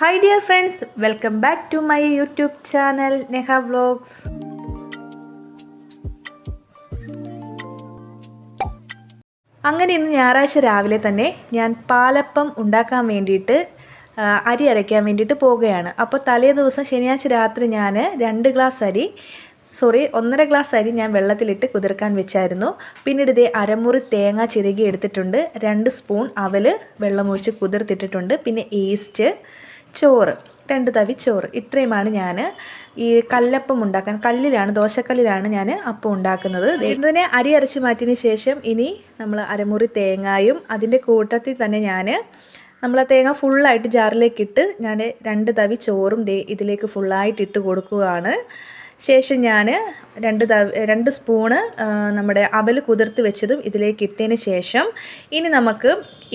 Hi dear friends welcome back to my YouTube channel Neha vlogs അങ്ങനെ ഇന്ന് ഞായറാഴ്ച രാവിലെ തന്നെ ഞാൻ പാലപ്പം ഉണ്ടാക്കാൻ വേണ്ടിയിട്ട് അരി അരയ്ക്കാൻ വേണ്ടിയിട്ട് പോവുകയാണ്. അപ്പോൾ തലേ ദിവസം ശനിയാഴ്ച രാത്രി ഞാൻ രണ്ട് ഗ്ലാസ് അരി സോറി ഒന്നര ഗ്ലാസ് അരി ഞാൻ വെള്ളത്തിലിട്ട് കുതിർക്കാൻ വെച്ചായിരുന്നു. പിന്നീട് ഇതേ അരമുറി തേങ്ങ ചിരകി എടുത്തിട്ടുണ്ട്. രണ്ട് സ്പൂൺ അവൽ വെള്ളമൊഴിച്ച് കുതിർത്തിട്ടിട്ടുണ്ട്. പിന്നെ ഈസ്റ്റ് ചോറ് രണ്ട് തവി ചോറ്. ഇത്രയുമാണ് ഞാൻ ഈ കല്ലപ്പം ഉണ്ടാക്കാൻ കല്ലിലാണ് ദോശക്കല്ലിലാണ് ഞാൻ അപ്പം ഉണ്ടാക്കുന്നത്. ഇതിനെ അരി അരച്ച് മാറ്റിയതിന് ശേഷം ഇനി നമ്മൾ അരമുറി തേങ്ങായും അതിന്റെ കൂട്ടത്തിൽ തന്നെ ഞാൻ നമ്മൾ ആ തേങ്ങ ഫുള്ളായിട്ട് ജാറിലേക്ക് ഇട്ട് ഞാൻ രണ്ട് തവി ചോറും ദേ ഇതിലേക്ക് ഫുള്ളായിട്ട് ഇട്ട് കൊടുക്കുകയാണ്. ശേഷം ഞാൻ രണ്ട് രണ്ട് സ്പൂണ് നമ്മുടെ അവൽ കുതിർത്ത് വെച്ചതും ഇതിലേക്ക് ഇട്ടതിന് ശേഷം ഇനി നമുക്ക്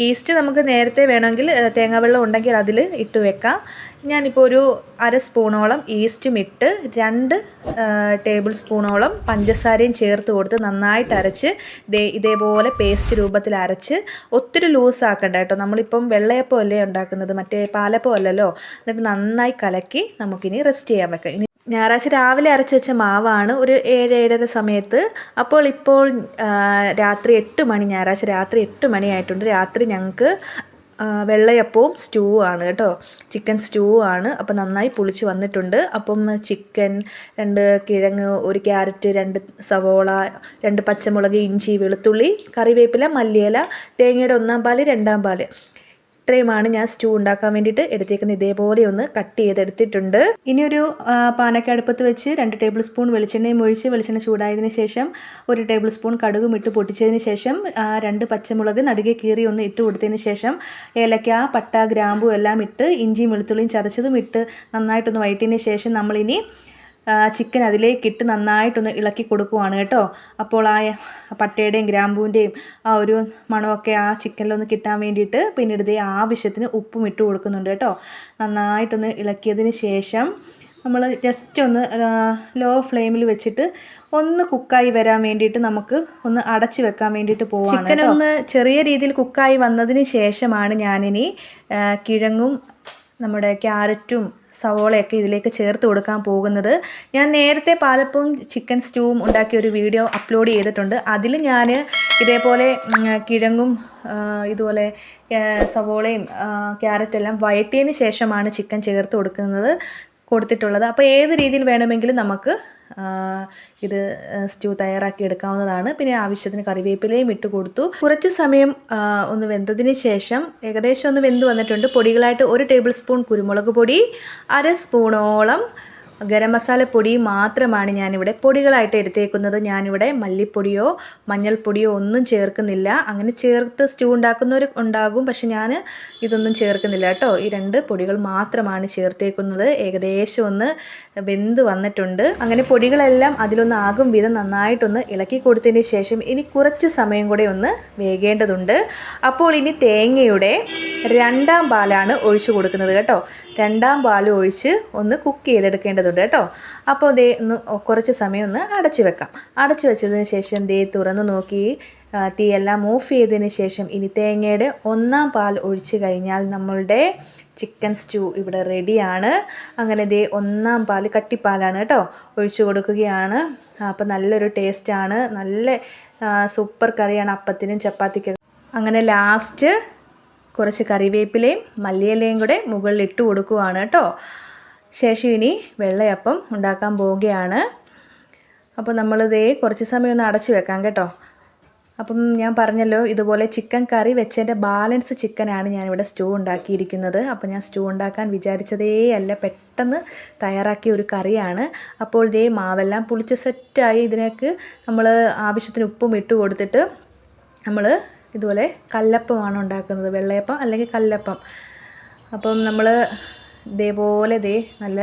ഈസ്റ്റ് നമുക്ക് നേരത്തെ വേണമെങ്കിൽ തേങ്ങാവെള്ളം ഉണ്ടെങ്കിൽ അതിൽ ഇട്ട് വെക്കാം. ഞാനിപ്പോൾ ഒരു അര സ്പൂണോളം ഈസ്റ്റും ഇട്ട് രണ്ട് ടേബിൾ സ്പൂണോളം പഞ്ചസാരയും ചേർത്ത് കൊടുത്ത് നന്നായിട്ട് അരച്ച് ദേ ഇതേപോലെ പേസ്റ്റ് രൂപത്തിൽ അരച്ച് ഒത്തിരി ലൂസ് ആക്കണ്ട കേട്ടോ. നമ്മളിപ്പം വെള്ളയപ്പം അല്ലേ ഉണ്ടാക്കുന്നത് മറ്റേ പാലപ്പം അല്ലല്ലോ എന്നിട്ട് നന്നായി കലക്കി നമുക്കിനി റെസ്റ്റ് ചെയ്യാൻ വെക്കാം. ഇനി ഞായറാഴ്ച രാവിലെ അരച്ച് വെച്ച മാവാണ് ഒരു ഏഴ് ഏഴര സമയത്ത്. അപ്പോൾ ഇപ്പോൾ രാത്രി എട്ട് മണി ഞായറാഴ്ച രാത്രി എട്ട് മണിയായിട്ടുണ്ട് രാത്രി ഞങ്ങൾക്ക് വെള്ളയപ്പവും സ്റ്റൂ ആണ് കേട്ടോ. ചിക്കൻ സ്റ്റൂ ആണ്. അപ്പോൾ നന്നായി പുളിച്ച് വന്നിട്ടുണ്ട്. അപ്പം ചിക്കൻ രണ്ട് കിഴങ്ങ് ഒരു ക്യാരറ്റ് രണ്ട് സവോള രണ്ട് പച്ചമുളക് ഇഞ്ചി വെളുത്തുള്ളി കറിവേപ്പില മല്ലിയില തേങ്ങയുടെ ഒന്നാം പാൽ രണ്ടാം പാൽ. ഇത്രയുമാണ് ഞാൻ സ്റ്റൂ ഉണ്ടാക്കാൻ വേണ്ടിയിട്ട് എടുത്തേക്കുന്നത്. ഇതേപോലെ ഒന്ന് കട്ട് ചെയ്തെടുത്തിട്ടുണ്ട്. ഇനി ഒരു പാനൊക്കെ അടുപ്പത്ത് വെച്ച് രണ്ട് ടേബിൾ സ്പൂൺ വെളിച്ചെണ്ണയും ഒഴിച്ച് വെളിച്ചെണ്ണ ചൂടായതിനു ശേഷം ഒരു ടേബിൾ സ്പൂൺ കടുകും ഇട്ട് പൊട്ടിച്ചതിന് ശേഷം രണ്ട് പച്ചമുളക് നടുകെ കീറി ഒന്ന് ഇട്ട് കൊടുത്തതിന് ശേഷം ഏലക്ക പട്ട ഗ്രാമ്പു എല്ലാം ഇട്ട് ഇഞ്ചിയും വെളുത്തുള്ളിയും ചതച്ചതും ഇട്ട് നന്നായിട്ടൊന്ന് വഴറ്റിയതിന് ശേഷം നമ്മളിനി ആ, അതിലേക്ക് ഇട്ട് നന്നായിട്ടൊന്ന് ഇളക്കി കൊടുക്കുവാണ് കേട്ടോ. അപ്പോൾ ആ പട്ടയുടെയും ഗ്രാമ്പൂവിന്റെയും ആ ഒരു മണമൊക്കെ ആ ചിക്കനിലൊന്ന് കിട്ടാൻ വേണ്ടിയിട്ട് പിന്നീട് ഇതേ ആവശ്യത്തിന് ഉപ്പും ഇട്ട് കൊടുക്കുന്നുണ്ട് കേട്ടോ. നന്നായിട്ടൊന്ന് ഇളക്കിയതിന് ശേഷം നമ്മൾ ജസ്റ്റ് ഒന്ന് ലോ ഫ്ലെയിമിൽ വെച്ചിട്ട് ഒന്ന് കുക്കായി വരാൻ വേണ്ടിയിട്ട് നമുക്ക് ഒന്ന് അടച്ചു വെക്കാൻ വേണ്ടിയിട്ട് പോവാണ് ചിക്കൻ ഒന്ന് ചെറിയ രീതിയിൽ കുക്കായി വന്നതിന് ശേഷമാണ് ഞാനിനി കിഴങ്ങും നമ്മുടെ ക്യാരറ്റും സവോളയൊക്കെ ഇതിലേക്ക് ചേർത്ത് കൊടുക്കാൻ പോകുന്നത്. ഞാൻ നേരത്തെ പാലപ്പവും ചിക്കൻ സ്റ്റൂവും ഉണ്ടാക്കിയ ഒരു വീഡിയോ അപ്ലോഡ് ചെയ്തിട്ടുണ്ട്. അതിൽ ഞാൻ ഇതേപോലെ കിഴങ്ങും ഇതുപോലെ സവോളയും ക്യാരറ്റ് എല്ലാം വഴറ്റിയതിന് ശേഷമാണ് ചിക്കൻ ചേർത്ത് കൊടുക്കുന്നത് കൊടുത്തിട്ടുള്ളത്. അപ്പോൾ ഏത് രീതിയിൽ വേണമെങ്കിലും നമുക്ക് ഇത് സ്റ്റൂ തയ്യാറാക്കി എടുക്കാവുന്നതാണ്. പിന്നെ ആവശ്യത്തിന് കറിവേപ്പിലയും ഇട്ട് കൊടുത്തു. കുറച്ച് സമയം ഒന്ന് വെന്തതിന് ശേഷം ഏകദേശം ഒന്ന് വെന്ത് വന്നിട്ടുണ്ട്. പൊടികളായിട്ട് ഒരു ടേബിൾ സ്പൂൺ കുരുമുളക് പൊടി അര സ്പൂണോളം ഗരം മസാലപ്പൊടി മാത്രമാണ് ഞാനിവിടെ പൊടികളായിട്ട് എടുത്തേക്കുന്നത്. ഞാനിവിടെ മല്ലിപ്പൊടിയോ മഞ്ഞൾപ്പൊടിയോ ഒന്നും ചേർക്കുന്നില്ല. അങ്ങനെ ചേർത്ത് സ്റ്റൂ ഉണ്ടാക്കുന്നവർ ഉണ്ടാകും പക്ഷെ ഞാൻ ഇതൊന്നും ചേർക്കുന്നില്ല കേട്ടോ. ഈ രണ്ട് പൊടികൾ മാത്രമാണ് ചേർത്തേക്കുന്നത്. ഏകദേശം ഒന്ന് വെന്ത് വന്നിട്ടുണ്ട്. അങ്ങനെ പൊടികളെല്ലാം അതിലൊന്ന് ആകും വിധം നന്നായിട്ടൊന്ന് ഇളക്കി കൊടുത്തതിന് ശേഷം ഇനി കുറച്ച് സമയം കൂടെ ഒന്ന് വേകേണ്ടതുണ്ട്. അപ്പോൾ ഇനി തേങ്ങയുടെ രണ്ടാം പാലാണ് ഒഴിച്ചു കൊടുക്കുന്നത് കേട്ടോ. രണ്ടാം പാൽ ഒഴിച്ച് ഒന്ന് കുക്ക് ചെയ്തെടുക്കേണ്ടതുണ്ട് കേട്ടോ. അപ്പോൾ ദേ ഒന്ന് കുറച്ച് സമയം ഒന്ന് അടച്ചു വെക്കാം. അടച്ചു വെച്ചതിന് ശേഷം ദേ തുറന്ന് നോക്കി. തീയെല്ലാം ഓഫ് ചെയ്തതിന് ശേഷം ഇനി തേങ്ങയുടെ ഒന്നാം പാൽ ഒഴിച്ച് കഴിഞ്ഞാൽ നമ്മളുടെ ചിക്കൻ സ്റ്റൂ ഇവിടെ റെഡിയാണ്. അങ്ങനെ ദേ ഒന്നാം പാൽ കട്ടിപ്പാലാണ് കേട്ടോ ഒഴിച്ചു കൊടുക്കുകയാണ്. അപ്പോൾ നല്ലൊരു ടേസ്റ്റാണ്. നല്ല സൂപ്പർ കറിയാണ് അപ്പത്തിനും ചപ്പാത്തിക്കും. അങ്ങനെ ലാസ്റ്റ് കുറച്ച് കറിവേപ്പിലയും മല്ലിയിലയും കൂടെ മുകളിൽ ഇട്ട് കൊടുക്കുവാണ് കേട്ടോ. ശേഷം ഇനി വെള്ളയപ്പം ഉണ്ടാക്കാൻ പോവുകയാണ്. അപ്പോൾ നമ്മളിതേ കുറച്ച് സമയം ഒന്ന് അടച്ചു വെക്കാം കേട്ടോ. അപ്പം ഞാൻ പറഞ്ഞല്ലോ ഇതുപോലെ ചിക്കൻ കറി വെച്ചതിന്റെ ബാലൻസ് ചിക്കനാണ് ഞാനിവിടെ സ്റ്റൂ ഉണ്ടാക്കിയിരിക്കുന്നത്. അപ്പോൾ ഞാൻ സ്റ്റൂ ഉണ്ടാക്കാൻ വിചാരിച്ചതേ അല്ല പെട്ടെന്ന് തയ്യാറാക്കിയ ഒരു കറിയാണ്. അപ്പോൾ ഇതേ മാവെല്ലാം പുളിച്ച് സെറ്റായി ഇതിനേക്ക് നമ്മൾ ആവശ്യത്തിന് ഉപ്പും ഇട്ട് കൊടുത്തിട്ട് നമ്മൾ ഇതുപോലെ കല്ലപ്പമാണ് ഉണ്ടാക്കുന്നത് വെള്ളയപ്പം അല്ലെങ്കിൽ കല്ലപ്പം. അപ്പം നമ്മൾ ഇതേപോലെ ദേ നല്ല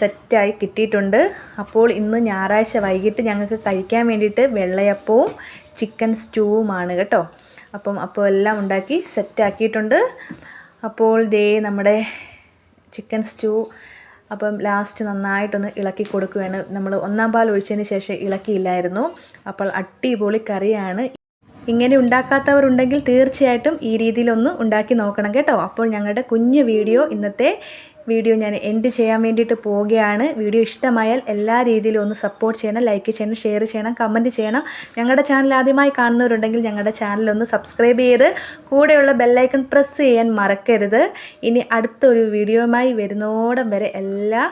സെറ്റായി കിട്ടിയിട്ടുണ്ട്. അപ്പോൾ ഇന്ന് ഞായറാഴ്ച വൈകിട്ട് ഞങ്ങൾക്ക് കഴിക്കാൻ വേണ്ടിയിട്ട് വെള്ളയപ്പവും ചിക്കൻ സ്റ്റൂവുമാണ് കേട്ടോ. അപ്പം അപ്പോൾ എല്ലാം ഉണ്ടാക്കി സെറ്റാക്കിയിട്ടുണ്ട്. അപ്പോൾ ദേ നമ്മുടെ ചിക്കൻ സ്റ്റൂ അപ്പം ലാസ്റ്റ് നന്നായിട്ടൊന്ന് ഇളക്കി കൊടുക്കുകയാണ്. നമ്മൾ ഒന്നാം പാൽ ഒഴിച്ചതിന് ശേഷം ഇളക്കിയില്ലായിരുന്നു. അപ്പോൾ അടിപൊളി കറിയാണ്. ഇങ്ങനെ ഉണ്ടാക്കാത്തവരുണ്ടെങ്കിൽ തീർച്ചയായിട്ടും ഈ രീതിയിലൊന്ന് ഉണ്ടാക്കി നോക്കണം കേട്ടോ. അപ്പോൾ ഞങ്ങളുടെ കുഞ്ഞു വീഡിയോ ഇന്നത്തെ വീഡിയോ ഞാൻ എൻഡ് ചെയ്യാൻ വേണ്ടിയിട്ട് പോവുകയാണ്. വീഡിയോ ഇഷ്ടമായാൽ എല്ലാ രീതിയിലും ഒന്ന് സപ്പോർട്ട് ചെയ്യണം ലൈക്ക് ചെയ്യണം ഷെയർ ചെയ്യണം കമന്റ് ചെയ്യണം. ഞങ്ങളുടെ ചാനൽ ആദ്യമായി കാണുന്നവരുണ്ടെങ്കിൽ ഞങ്ങളുടെ ചാനൽ ഒന്ന് സബ്സ്ക്രൈബ് ചെയ്ത് കൂടെയുള്ള ബെല്ലൈക്കൺ പ്രസ് ചെയ്യാൻ മറക്കരുത്. ഇനി അടുത്തൊരു വീഡിയോയുമായി വരുന്നോടം വരെ എല്ലാ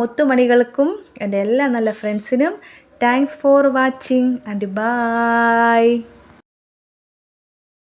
മുത്തുമണികൾക്കും എന്റെ എല്ലാ നല്ല ഫ്രണ്ട്സിനും thanks for watching and bye